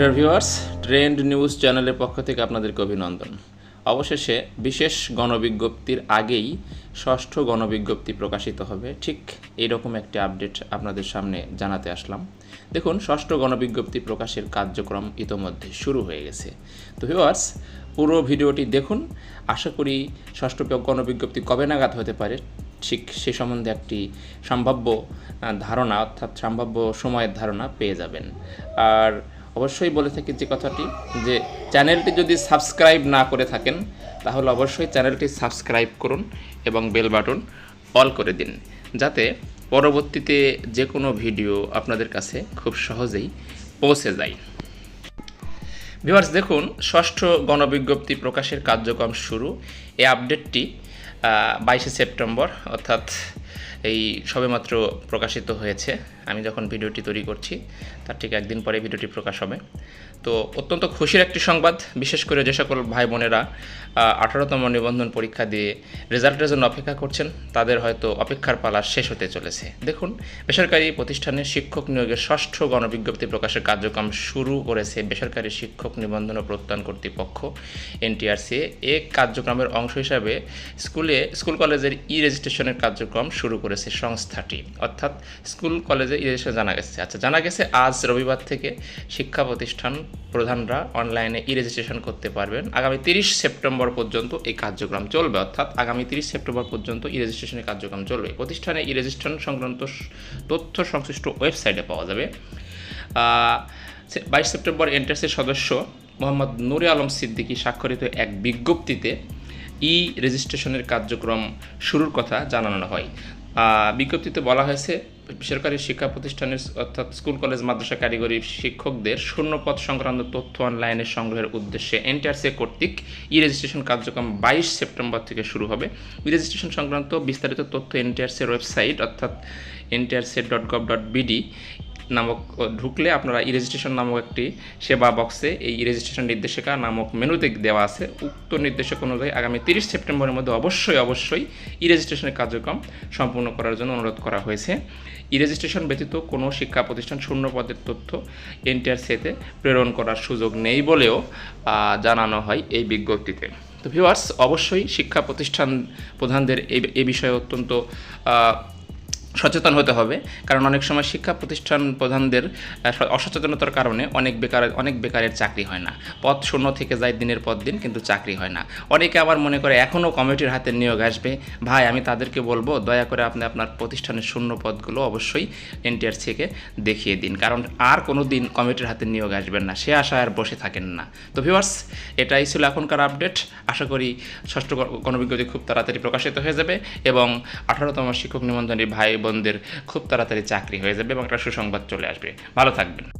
Dear viewers trend news চ্যানেলের পক্ষ থেকে আপনাদেরকে অভিনন্দন। অবশেষে বিশেষ গণবিজ্ঞপ্তির আগেই ষষ্ঠ গণবিজ্ঞপ্তি প্রকাশিত হবে। ঠিক এইরকম একটি আপডেট আপনাদের সামনে জানাতে আসলাম। দেখুন, ষষ্ঠ গণবিজ্ঞপ্তি প্রকাশের কার্যক্রম ইতোমধ্যে শুরু হয়ে গেছে। তো ভিউয়ার্স পুরো ভিডিওটি দেখুন। আশা করি ষষ্ঠ গণবিজ্ঞপ্তি কবে নাগাদ হতে পারে? ঠিক সে সম্বন্ধে একটি সম্ভাব্য ধারণা, অর্থাৎ সম্ভাব্য সময়ের ধারণা পেয়ে যাবেন। আর অবশ্যই বলে থাকি যে কথাটি, যে চ্যানেলটি যদি সাবস্ক্রাইব না করে থাকেন, তাহলে অবশ্যই চ্যানেলটি সাবস্ক্রাইব করুন এবং বেল বাটন অল করে দিন। যাতে পরবর্তীতে যে কোনো ভিডিও আপনাদের কাছে খুব সহজেই পৌঁছে যায়। ভিউয়ার্স, দেখুন, ষষ্ঠ গণবিজ্ঞপ্তি প্রকাশের কার্যক্রম শুরু। এই আপডেটটি বাইশে সেপ্টেম্বর, অর্থাৎ এই সবেমাত্র প্রকাশিত হয়েছে। আমি যখন ভিডিওটি তৈরি করছি, তার ঠিক একদিন পরে ভিডিওটি প্রকাশ হবে। তো অত্যন্ত খুশির একটি সংবাদ, বিশেষ করে যে সকল ভাই বোনেরা আঠারোতম নিবন্ধন পরীক্ষা দিয়ে রেজাল্টের জন্য অপেক্ষা করছেন। তাদের হয়তো অপেক্ষার পালা শেষ হতে চলেছে। দেখুন, বেসরকারি প্রতিষ্ঠানে শিক্ষক নিয়োগের ষষ্ঠ গণবিজ্ঞপ্তি প্রকাশের কার্যক্রম শুরু করেছে বেসরকারি শিক্ষক নিবন্ধন ও প্রত্যয়ন কর্তৃপক্ষ, এনটিআরসি। এ কার্যক্রমের অংশ হিসাবে স্কুলে, স্কুল কলেজের ই রেজিস্ট্রেশনের কার্যক্রম শুরু করেছে সংস্থাটি। অর্থাৎ স্কুল, কলেজে ই রেজিস্ট্রেশন জানা গেছে। আচ্ছা জানা গেছে আজ রবিবার থেকে শিক্ষা প্রতিষ্ঠান প্রধানরা অনলাইনে ই রেজিস্ট্রেশন করতে পারবেন। আগামী তিরিশ সেপ্টেম্বর পর্যন্ত এই কার্যক্রম চলবে। অর্থাৎ আগামী তিরিশ সেপ্টেম্বর পর্যন্ত ই রেজিস্ট্রেশনের কার্যক্রম চলবে। প্রতিষ্ঠানে ই রেজিস্ট্রেশন সংক্রান্ত তথ্য সংশ্লিষ্ট ওয়েবসাইটে পাওয়া যাবে। বাইশ সেপ্টেম্বর এন্টার্সের সদস্য মোহাম্মদ নুরে আলম সিদ্দিকী স্বাক্ষরিত এক বিজ্ঞপ্তিতে ই রেজিস্ট্রেশনের কার্যক্রম শুরুর কথা জানানো হয়। বিজ্ঞপ্তিতে বলা হয়েছে, বেসরকারি শিক্ষা প্রতিষ্ঠানের, অর্থাৎ স্কুল, কলেজ, মাদ্রাসা কারিগরি শিক্ষকদের শূন্যপদ সংক্রান্ত তথ্য অনলাইনে সংগ্রহের উদ্দেশ্যে এনটিআরসি কর্তৃক ই রেজিস্ট্রেশন কার্যক্রম বাইশ সেপ্টেম্বর থেকে শুরু হবে। ই রেজিস্ট্রেশন সংক্রান্ত বিস্তারিত তথ্য এনটিআরসির ওয়েবসাইট, অর্থাৎ NTRC dot gov dot BD নামক ঢুকলে আপনারা ই রেজিস্ট্রেশন নামক একটি সেবা বক্সে এই ই রেজিস্ট্রেশন নির্দেশিকা নামক মেনুতে দেওয়া আছে। উক্ত নির্দেশক অনুযায়ী আগামী তিরিশ সেপ্টেম্বরের মধ্যে অবশ্যই অবশ্যই ই রেজিস্ট্রেশনের কার্যক্রম সম্পূর্ণ করার জন্য অনুরোধ করা হয়েছে। ই রেজিস্ট্রেশন ব্যতীত কোনো শিক্ষা প্রতিষ্ঠান শূন্য পদের তথ্য এনটিআরসিতে প্রেরণ করার সুযোগ নেই বলেও জানানো হয় এই বিজ্ঞপ্তিতে। তো ভিউয়ার্স অবশ্যই শিক্ষা প্রতিষ্ঠান প্রধানদের এই বিষয়ে অত্যন্ত সচেতন হতে হবে। কারণ অনেক সময় শিক্ষা প্রতিষ্ঠান প্রধানদের অসচেতনতার কারণে অনেক বেকার, অনেক বেকারের চাকরি হয় না। পদ শূন্য থেকে যায় দিনের পর দিন, কিন্তু চাকরি হয় না। অনেকে আবার মনে করে এখনও কমিটির হাতে নিয়োগ আসবে। ভাই, আমি তাদেরকে বলব, দয়া করে আপনি আপনার প্রতিষ্ঠানের শূন্য পদগুলো অবশ্যই এনটিআর থেকে দেখিয়ে দিন। কারণ আর কোনো দিন কমিটির হাতে নিয়োগ আসবেন না। সে আশায় আর বসে থাকেন না। তো ভিউয়ার্স এটাই ছিল এখনকার আপডেট। আশা করি ষষ্ঠ গ- গণবিজ্ঞপ্তি খুব তাড়াতাড়ি প্রকাশিত হয়ে যাবে এবং আঠারোতম শিক্ষক নিবন্ধনী ভাই বোনদের খুব তাড়াতাড়ি চাকরি হয়ে যাবে এবং একটা সুসংবাদ চলে আসবে। ভালো থাকবেন।